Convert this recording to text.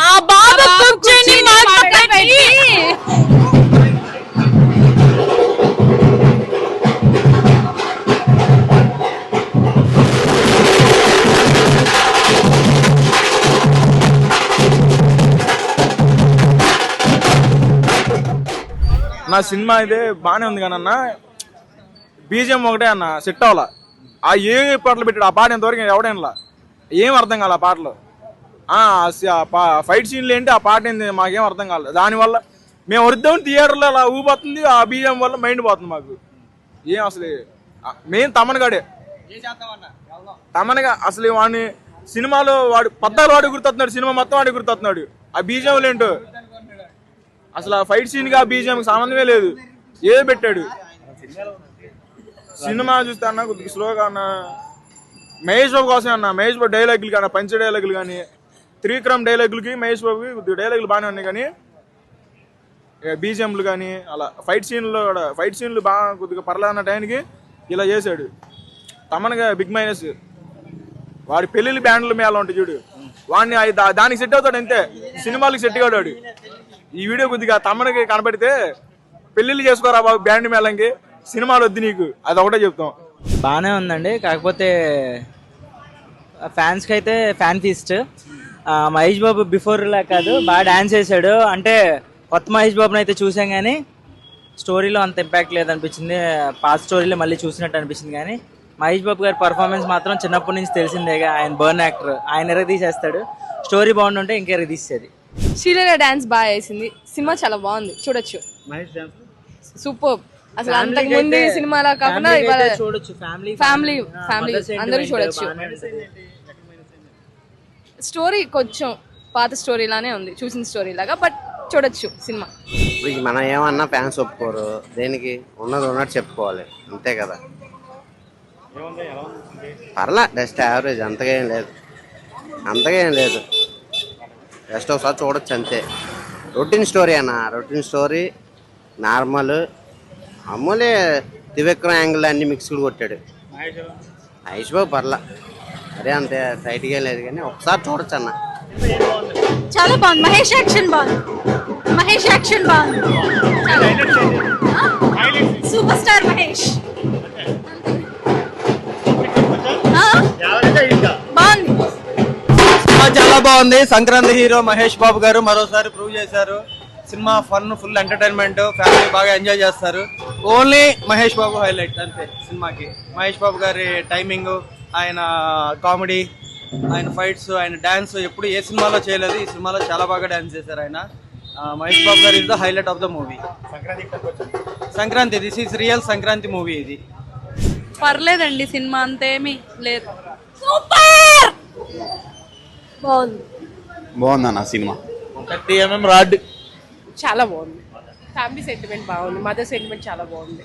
మా బాబు కూర్చొని నా సినిమా అయితే బాగానే ఉంది కానీ అన్న బీజిఎం ఒకటే అన్న సెట్ అవ్వాల? ఆ ఏ పాటలు పెట్టాడు ఆ పాట ఎంతవరకు ఎవడేనలా ఏం అర్థం కాలే ఆ పాటలు? ఫైట్ సీన్లు ఏంటి ఆ పాట ఏంటి మాకేం అర్థం కాలేదు. దానివల్ల మేము వద్దాం థియేటర్లో అలా ఊపోతుంది ఆ బీజిఎం వల్ల మైండ్ పోతుంది మాకు. ఏం అసలు మెయిన్ తమనగాడే తమనగా అసలు వాడిని సినిమాలో వాడు పద్దాలు వాడు గుర్తొస్తున్నాడు సినిమా మొత్తం వాడు గుర్తొస్తున్నాడు. ఆ బీజిఎం ఏంటో? అసలు ఆ ఫైట్ సీన్కి ఆ బీజిఎం సంబంధమే లేదు. ఏదో పెట్టాడు? సినిమా చూస్తే అన్న కొద్దిగా స్లోగా అన్న మహేష్ బాబు కోసం అన్న మహేష్ బాబు డైలాగులు కానీ పంచ డైలాగులు కానీ త్రివిక్రమ్ డైలాగులకి మహేష్ బాబుకి డైలాగులు బాగానే ఉన్నాయి కానీ బీజిఎంలు కానీ అలా ఫైట్ సీన్లో కూడా ఫైట్ సీన్లు బాగా కొద్దిగా పర్లేదన్న టైంకి ఇలా చేశాడు. తమనగా బిగ్ మైనస్. వాడి పెళ్ళిళ్ళ బ్యాండ్ల మేళ ఉంటాయి చూడు. వాడిని దా- దానికి సెట్ అవుతాడు అంతే. సినిమాలకు సెట్ కాడాడు ఈ వీడియో కొద్దిగా తమ్మనికి కనబడితే పెళ్ళిళ్ళు చేసుకోరా బాబు బ్యాండ్ మేళంకి సినిమాలు వద్దు నీకు. అది ఒకటే చెప్తాం. బాగానే ఉందండి. కాకపోతే ఫ్యాన్స్కి అయితే fan feast. Mahesh Babu before లా కాదు బాగా డాన్స్ చేశాడు. అంటే కొత్త మహేష్ బాబుని అయితే చూసాం కానీ స్టోరీలో అంత ఇంపాక్ట్ లేదనిపించింది. పాత స్టోరీలో మళ్ళీ చూసినట్టు అనిపించింది కానీ మహేష్ బాబు గారి పర్ఫార్మెన్స్ మాత్రం చిన్నప్పటి నుంచి తెలిసిందేగా. ఆయన బర్న్ యాక్టర్ ఆయన ఎరగ తీసేస్తాడు. స్టోరీ బాగుంటుంటే ఇంకా ఎరగ తీసేది. శ్రీలీల డాన్స్ బాగా వేసింది సినిమా చాలా బాగుంది. చూడొచ్చు. సూపర్ అసలు అంతకు ముందు సినిమాలా కాకుండా ఫ్యామిలీ ఫ్యామిలీ అందరూ చూడొచ్చు. స్టోరీ కొంచెం పాత స్టోరీ లానే ఉంది చూసిన స్టోరీ లాగా బట్ చూడొచ్చు సినిమా. ఇప్పుడు మనం ఏమన్నా ఫ్యాన్స్ ఒప్పుకోరు దేనికి? ఉన్నది ఉన్నట్టు చెప్పుకోవాలి అంతే కదా. పర్లా జస్ట్ యావరేజ్ అంతగా ఏం లేదు. అంతగా ఏం లేదు. జస్ట్ ఒకసారి చూడొచ్చు అంతే. రొటీన్ స్టోరీ అన్న రొటీన్ స్టోరీ నార్మల్ మామూలే త్రివిక్రమ్ యాంగిల్ అన్ని మిక్స్డ్ కొట్టాడు. మహేష్ బాబు పర్లా. అదే అంతే టైట్గా లేదు కానీ ఒకసారి చూడొచ్చు అన్న. చాలా బాగుంది. మహేష్ యాక్షన్ బాగుంది. మహేష్ యాక్షన్ బాగుంది. Super star Mahesh? బాగుంది. చాలా బాగుంది. సంక్రాంతి హీరో మహేష్ బాబు గారు మరోసారి ప్రూవ్ చేశారు. Cinema fun full entertainment family బాగా ఎంజాయ్ చేస్తారు. ఓన్లీ మహేష్ బాబు హైలైట్ అంతే సినిమాకి. మహేష్ బాబు గారి టైమింగ్ ఆయన కామెడీ ఆయన ఫైట్స్ ఆయన డాన్స్ ఎప్పుడు ఏ సినిమాలో చేయలేదు. ఈ సినిమాలో చాలా బాగా డాన్స్ చేశారు ఆయన. Mahesh Babu garu is the highlight of the movie Sankranti this is real Sankranti movie ఇది. పర్లేదండి సినిమా అంతేమీ లేదు. బాగుంది. బాగుందన్న సినిమా. Thirty MM rod. చాలా బాగుంది. ఫ్యామిలీ సెంటిమెంట్ బాగుంది. మదర్ సెంటిమెంట్ చాలా బాగుంది.